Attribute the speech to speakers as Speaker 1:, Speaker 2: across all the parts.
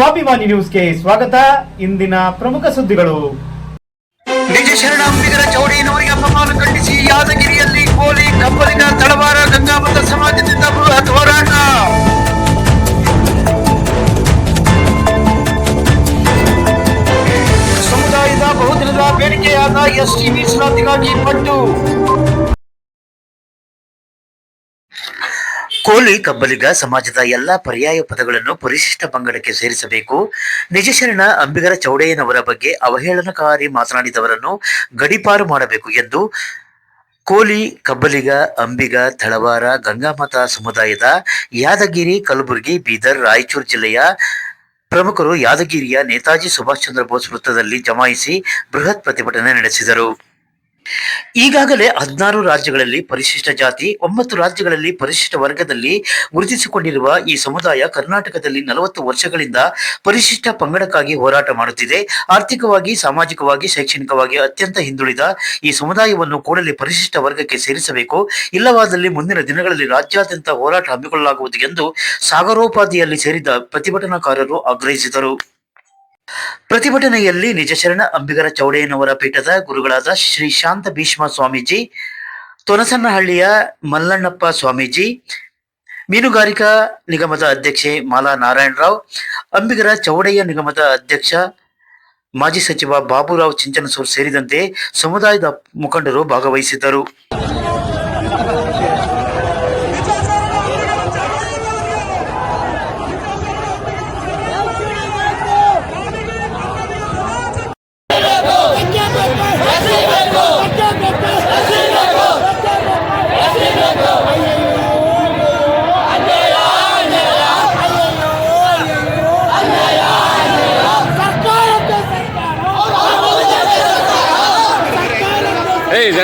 Speaker 1: ಸ್ವಾಭಿಮಾನಿ ನ್ಯೂಸ್ಗೆ ಸ್ವಾಗತ. ಇಂದಿನ ಪ್ರಮುಖ ಸುದ್ದಿಗಳು.
Speaker 2: ನಿಜ ಶರಣಾಂಬಿಗರ ಚೌಡಿನವರಿಗೆ ಅಪಮಾನ ಖಂಡಿಸಿ ಯಾದಗಿರಿಯಲ್ಲಿ ಕೋಲಿ ಕಬ್ಬಲಿಗ ಸಮಾಜದ ಎಲ್ಲಾ ಪರ್ಯಾಯ ಪದಗಳನ್ನು ಪರಿಶಿಷ್ಟ ಪಂಗಡಕ್ಕೆ ಸೇರಿಸಬೇಕು. ನಿಜಶರಣ ಅಂಬಿಗರ ಚೌಡಯ್ಯನವರ ಬಗ್ಗೆ ಅವಹೇಳನಕಾರಿ ಮಾತನಾಡಿದವರನ್ನು ಗಡಿಪಾರು ಮಾಡಬೇಕು ಎಂದು ಕೋಲಿ, ಕಬ್ಬಲಿಗ, ಅಂಬಿಗ, ತಳವಾರ, ಗಂಗಾಮತ ಸಮುದಾಯದ ಯಾದಗಿರಿ, ಕಲಬುರಗಿ, ಬೀದರ್, ರಾಯಚೂರು ಜಿಲ್ಲೆಯ ಪ್ರಮುಖರು ಯಾದಗಿರಿಯ ನೇತಾಜಿ ಸುಭಾಷ್ ಚಂದ್ರ ಬೋಸ್ ವೃತ್ತದಲ್ಲಿ ಜಮಾಯಿಸಿ ಬೃಹತ್ ಪ್ರತಿಭಟನೆ ನಡೆಸಿದರು. ಈಗಾಗಲೇ ಹದಿನಾರು ರಾಜ್ಯಗಳಲ್ಲಿ ಪರಿಶಿಷ್ಟ ಜಾತಿ, ಒಂಬತ್ತು ರಾಜ್ಯಗಳಲ್ಲಿ ಪರಿಶಿಷ್ಟ ವರ್ಗದಲ್ಲಿ ಗುರುತಿಸಿಕೊಂಡಿರುವ ಈ ಸಮುದಾಯ ಕರ್ನಾಟಕದಲ್ಲಿ ನಲವತ್ತು ವರ್ಷಗಳಿಂದ ಪರಿಶಿಷ್ಟ ಪಂಗಡಕ್ಕಾಗಿ ಹೋರಾಟ ಮಾಡುತ್ತಿದೆ. ಆರ್ಥಿಕವಾಗಿ, ಸಾಮಾಜಿಕವಾಗಿ, ಶೈಕ್ಷಣಿಕವಾಗಿ ಅತ್ಯಂತ ಹಿಂದುಳಿದ ಈ ಸಮುದಾಯವನ್ನು ಕೂಡಲೇ ಪರಿಶಿಷ್ಟ ವರ್ಗಕ್ಕೆ ಸೇರಿಸಬೇಕು. ಇಲ್ಲವಾದಲ್ಲಿ ಮುಂದಿನ ದಿನಗಳಲ್ಲಿ ರಾಜ್ಯಾದ್ಯಂತ ಹೋರಾಟ ಹಮ್ಮಿಕೊಳ್ಳಲಾಗುವುದು ಎಂದು ಸಾಗರೋಪಾದಿಯಲ್ಲಿ ಸೇರಿದ ಪ್ರತಿಭಟನಾಕಾರರು ಆಗ್ರಹಿಸಿದರು. ಪ್ರತಿಭಟನೆಯಲ್ಲಿ ನಿಜಶರಣ ಅಂಬಿಗರ ಚೌಡಯ್ಯನವರ ಪೀಠದ ಗುರುಗಳಾದ ಶ್ರೀ ಶಾಂತ ಭೀಷ್ಮ ಸ್ವಾಮೀಜಿ, ತೊನಸನಹಳ್ಳಿಯ ಮಲ್ಲಣ್ಣಪ್ಪ ಸ್ವಾಮೀಜಿ, ಮೀನುಗಾರಿಕಾ ನಿಗಮದ ಅಧ್ಯಕ್ಷೆ ಮಾಲಾ ನಾರಾಯಣರಾವ್, ಅಂಬಿಗರ ಚೌಡಯ್ಯ ನಿಗಮದ ಅಧ್ಯಕ್ಷ ಮಾಜಿ ಸಚಿವ ಬಾಬುರಾವ್ ಚಿಂಚನಸೂರ್ ಸೇರಿದಂತೆ ಸಮುದಾಯದ ಮುಖಂಡರು ಭಾಗವಹಿಸಿದ್ದರು.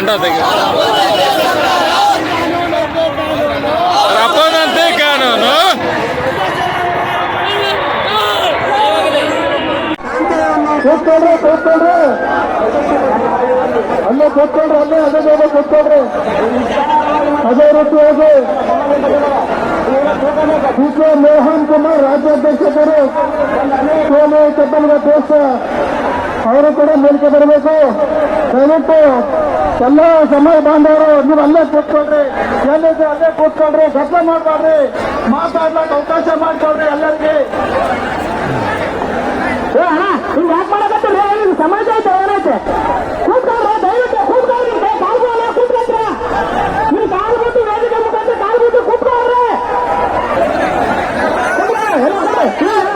Speaker 3: ಜೆಂಡಾ ತೆಗಿ ರಪ್ಪನಂತೆ ಕಾನೂನು
Speaker 4: ಅಲ್ಲೇ ಕೂತ್ಕೊಳ್ರಿ, ಅಲ್ಲೇ ಅದೇ ಬೇಗ ಕೂತ್ಕೊಳ್ರಿ. ಅದೇ ರೀತಿಯಾಗಿ ಕೆ ಮೋಹನ್ ಕುಮಾರ್ ರಾಜ್ಯಾಧ್ಯಕ್ಷರು ಸೋಮು ಕಬ್ಬಲಿಗ ದೇಶ ಅವರು ಕೂಡ ಮೇಲ್ಕೆ ಬರಬೇಕು. ದಯವಿಟ್ಟು ಎಲ್ಲ ಸಮಯ ಬಾಂಧವರು, ನೀವು ಅಲ್ಲೇ ಕೂತ್ಕೊಳ್ರಿ. ಎಲ್ಲಿದೆ ಅಲ್ಲೇ ಕೂತ್ಕೊಳ್ರಿ. ಸತ್ಯ ಮಾಡಬಾರ್ರಿ ಮಾತಾಡ್ಲಕ್ಕೆ ಅವಕಾಶ ಮಾಡ್ಕೊಳ್ರಿ ಎಲ್ಲರಿಗೆ. ಸಮಾಜ ಐತೆ ಏನೈತೆ ಕೂತ್ಕೊಳ್ರಿ ದಯವಿಟ್ಟು ಕೂತ್ಕೊಳ್ರಿ ಕಾಲ್ಗೂ ಅಲ್ಲ ಕೂತ್ಕೊಳ್ರಿ ನೀವು ಕಾಲು ಬಿಟ್ಟು ವೇದಿಕೆ ಮುಖಾಂತರ ಕಾಲು ಬಿಟ್ಟು ಕೂತ್ಕೊಳ್ರಿ ಕೂತ್ಕೊಳ್ರಿ, ಎಲ್ಲ ಕೂತ್ಕೊಳ್ರಿ. ಇಲ್ಲ, ಇಲ್ಲ.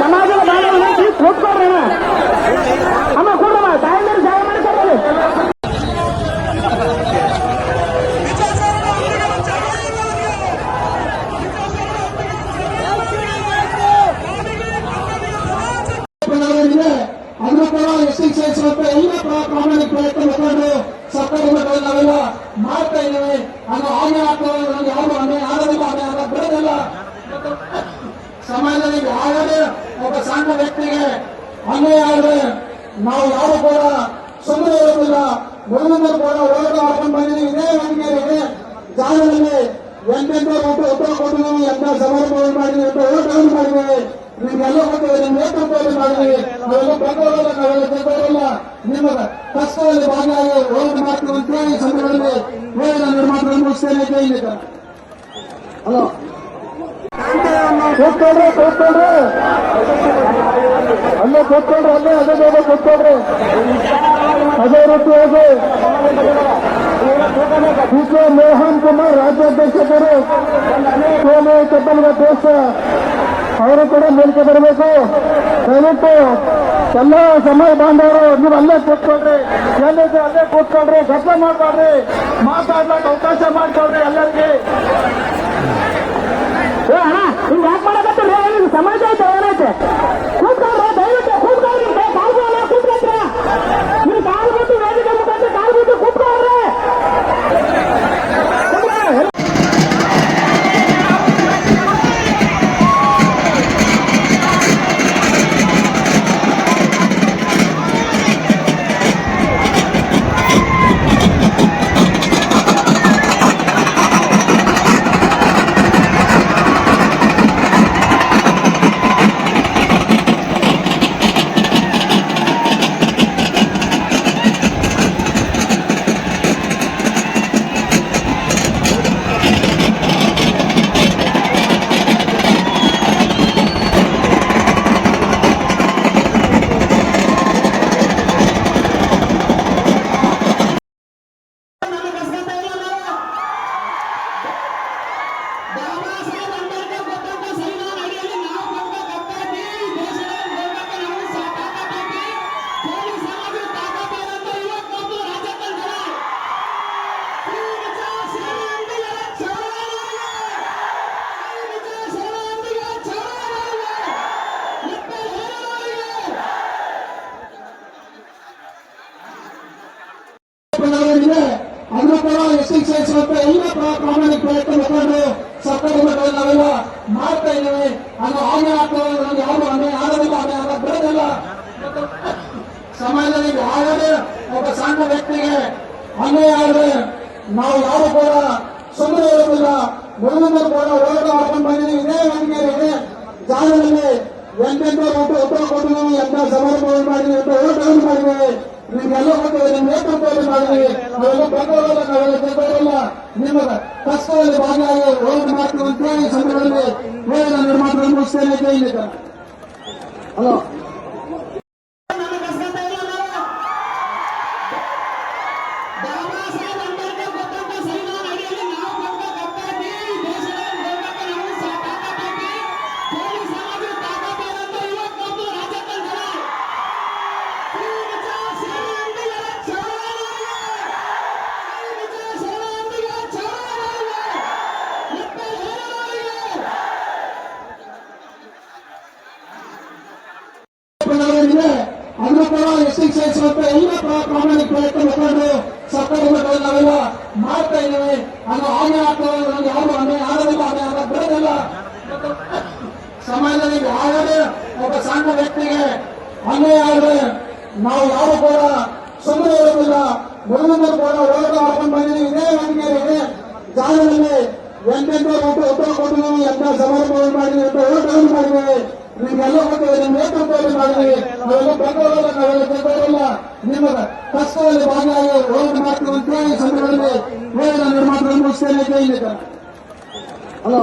Speaker 4: ಸಮಾಜದ ಬಾಂಧವ್ಯ ಕೂತ್ಕೊಳ್ರಿ ಅಣ್ಣ. ಅಮ್ಮ ಕೂಡಮ್ಮ ತಾಯಿ ಮೇಲೆ ಸಹಾಯ ಮಾಡ್ಕೊಳ್ರಿ
Speaker 5: ಪ್ರಧಾನಮಂತ್ರಿ ಅದ್ರ ಕೂಡ ಎಸ್ಟಿ ಸೇರಿಸುವಂತೆ ಎಲ್ಲ ಪ್ರ- ಪ್ರಾಮಾಣಿಕ ಪ್ರಯತ್ನ ಮುಖಂಡರು ಸರ್ಕಾರದ ಕಡೆ ನಾವೆಲ್ಲ ಮಾಡ್ತಾ ಇದ್ದೇವೆ ಅದು ಆನೆ ಆಗ್ತದೆ ನಮ್ಗೆ ಯಾರು ಅನ್ಯಾಯ ಆಗೋದಿಲ್ಲ ಅನ್ಯಾಯ ಆಗ ಬಿಡೋದಿಲ್ಲ ಮತ್ತು ಸಮಾಜದಲ್ಲಿ ಯಾರೇ ಒಬ್ಬ ಸಣ್ಣ ವ್ಯಕ್ತಿಗೆ ಅನ್ಯಾಯ ಆದರೆ ನಾವು ಯಾರು ಕೂಡ ಸುಮ್ಮನೆ ಇರೋದಿಲ್ಲ ಮೊದಲಿಂದ ಕೂಡ ಹೋರಾಟ ಮಾಡ್ಕೊಂಡು ಬಂದಿದ್ದೀವಿ ಇದೇ ವೇದಿಕೆಯಲ್ಲಿ ಇದೇ ಜಾಗದಲ್ಲಿ ಎಂತೆಂಥ ಒಟ್ಟು ಉತ್ತರ ಕೊಟ್ಟಿದ್ದೀವಿ ಎಂತ ಸಮಾರಂಭವನ್ನು ಮಾಡಿದ್ದೀವಿ ಎಂತ ಹೋರಾಟವನ್ನು ಮಾಡಿದ್ದೀವಿ ನಿಮ್ಗೆಲ್ಲ ಗೊತ್ತಿದೆ ನಿಮ್ಮ ನೇತೃತ್ವದಲ್ಲಿ ಮಾಡಿದ್ದೀವಿ ನಾವೆಲ್ಲ ಬೆಂಗಳೂರಲ್ಲ ನಾವೆಲ್ಲ ಬೆಂಗಳೂರಲ್ಲ ನಿಮ್ಮ ಕಷ್ಟದಲ್ಲಿ ಭಾಗಿಯಾಗಿ ಹೋರಾಟ ಮಾಡ್ತೀವಿ ಅಂತ ಸಂದರ್ಭದಲ್ಲಿ ಹೇಳಿ ನಾನು ಮುಗಿಸ್ತೇನೆ ನೇತ ಹಲೋ.
Speaker 4: ಕೂತ್ಕೊಳ್ರಿ ಕೂತ್ಕೊಳ್ರಿ ಅಲ್ಲೇ ಕೂತ್ಕೊಳ್ರಿ ಅಲ್ಲೇ ಅದೇ ಬೇಗ ಕೂತ್ಕೊಳ್ರಿ ಅದೇ ರೀತಿಯಾಗಿ ಕೆ ಮೋಹನ್ ಕುಮಾರ್ ರಾಜ್ಯಾಧ್ಯಕ್ಷರು. ಸೋಮು ಕಬ್ಬಲಿಗ ದೇಶ. ಅವರು ಕೂಡ ಮೇಲ್ಕೆ ಬರಬೇಕು. ದಯವಿಟ್ಟು ಎಲ್ಲ ಸಮಯ ಬಾಂಧವರು, ನೀವು ಅಲ್ಲೇ ಕೂತ್ಕೊಳ್ರಿ. ಎಲ್ಲಿದೆ ಅಲ್ಲೇ ಕೂತ್ಕೊಳ್ರಿ. ಗಪ್ಪ ಮಾಡ್ಬಾರ್ರಿ ಮಾತಾಡ್ಲಕ್ಕೆ ಅವಕಾಶ ಮಾಡ್ಕೊಳ್ರಿ ಎಲ್ಲರಿಗೆ. ಹಿಂಗ್ ಯಾಕೆ ಮಾಡಕತ್ತೀರಿ? ಸಮಾಜ ಐತೆ ಏನೈತೆ
Speaker 5: ಸೇರಿಸುವಂತ ಎಲ್ಲ ಪ್ರ- ಪ್ರಾಮಾಣಿಕ ಪ್ರಯತ್ನ ಸರ್ಕಾರದ ಕಡೆ ನಾವೆಲ್ಲ ಮಾಡ್ತಾ ಇದ್ದೇವೆ. ಅದು ಆಮೆ ಆಗ್ತದೆ ನನಗೆ ಯಾರು ಅನ್ಯಾಯ ಆಗೋದಿಲ್ಲ ಅನ್ಯಾಯ ಆಗ ಬರೋದಿಲ್ಲ ಸಮಾಜದಲ್ಲಿ ಯಾವುದೇ ಒಬ್ಬ ಸಣ್ಣ ವ್ಯಕ್ತಿಗೆ ಅನ್ಯಾಯ ಆದರೆ ನಾವು ಯಾರು ಕೂಡ ಸುಮ್ಮನೆ ಇರೋದಿಲ್ಲ. ಮುಂದಿನ ಕೂಡ ಹೋರಾಟ ಮಾಡ್ಕೊಂಡು ಬಂದಿದ್ದೀವಿ. ಇದೇ ವೇದಿಕೆಯಲ್ಲಿ ಇದೇ. ಜಾಗದಲ್ಲಿ ಎಂಟೆಂಟು ರೂಪ ಉತ್ತರ ಕೊಟ್ಟಿದ್ದೀವಿ ಎಂತ ಸಮಾರಂಭಗಳು ಮಾಡಿದ್ದೀವಿ ಹೋರಾಟಗಳು ಮಾಡಿದ್ದೀವಿ. ಗೊತ್ತಿದೆ ನಿಮ್ಮ ನೇತೃತ್ವದಲ್ಲಿ ಮಾಡಿದ್ದೀವಿ ನಾವೆಲ್ಲ ನಾವೆಲ್ಲ ಗೆದ್ದವರಲ್ಲ ನಿಮ್ಮ ಕಷ್ಟದಲ್ಲಿ ಭಾಗಿಯಾಗಿ ಹೋರಾಟ ಮಾಡ್ತೀವಿ ಅಂತ ಸಂದರ್ಭದಲ್ಲಿ ಹೋರಾಟ ನಿರ್ಮಾಣ ಮುಗಿಸ್ತೇನೆ ಹಿಂದ್. ಹಲೋ ಪ್ರ- ಪ್ರಾಮಾಣಿಕ ಪ್ರಯತ್ನ ಮುಖಂಡರು ಸರ್ಕಾರದ ಕಡೆ ನಾವೆಲ್ಲ ಮಾಡ್ತಾ ಇದ್ದೇವೆ. ಅದು ಹಾಗೆ ಆಗ್ತದೆ. ನಮ್ಗೆ ಯಾರು ಅನ್ಯಾಯ ಆಗೋದಿಲ್ಲ. ಅನ್ಯಾಯ ಆಗೋದು ಬರೋದಿಲ್ಲ ಸಮಾಜದಲ್ಲಿ ಯಾವುದೇ ಒಬ್ಬ ಸಣ್ಣ ವ್ಯಕ್ತಿಗೆ ಅನ್ಯಾಯ ಆದರೆ ನಾವು ಯಾರು ಕೂಡ ಸುಮ್ಮನೆ ಇರೋದಿಲ್ಲ. ಮುಂದಿನ ಕೂಡ ಹೋರಾಟ ಮಾಡ್ಕೊಂಡು ಬಂದಿದ್ದೀವಿ. ಇದೇ ವೇದಿಕೆಯಲ್ಲಿ ಇದೇ. ಜಾಗದಲ್ಲಿ ಎಂತೆಂತ ರೂಪ ಉತ್ತರ ಕೊಟ್ಟಿದ್ದೀವಿ ಎಂತ ಸಮಾರಂಭಗಳು ಮಾಡಿದ್ದೀವಿ ಎಂತ ಹೋರಾಟಗಳು ಮಾಡಿದ್ದೀವಿ ನಿಮ್ಗೆಲ್ಲ ಗೊತ್ತಿದೆ ನಿಮ್ಮ ನೇತೃತ್ವದಲ್ಲಿ ಮಾಡಿದ್ದೀವಿ ನಾವೆಲ್ಲ ಬಂದವರಲ್ಲ ನಾವೆಲ್ಲ ಗೆದ್ದವರಲ್ಲ ನಿಮ್ಮ ಕಷ್ಟದಲ್ಲಿ ಭಾಗಿಯಾಗಿ ಹೋರಾಟ ಮಾಡ್ತೀವಿ ಅಂತ ಹೇಳಿ ಈ ಸಂದರ್ಭದಲ್ಲಿ ಹೇಳಿ ನಾನು ಎರಡು ಮಾತು ಮುಗಿಸ್ತೇನೆ ಜೈ ಹಿಂದ್. ಹಲೋ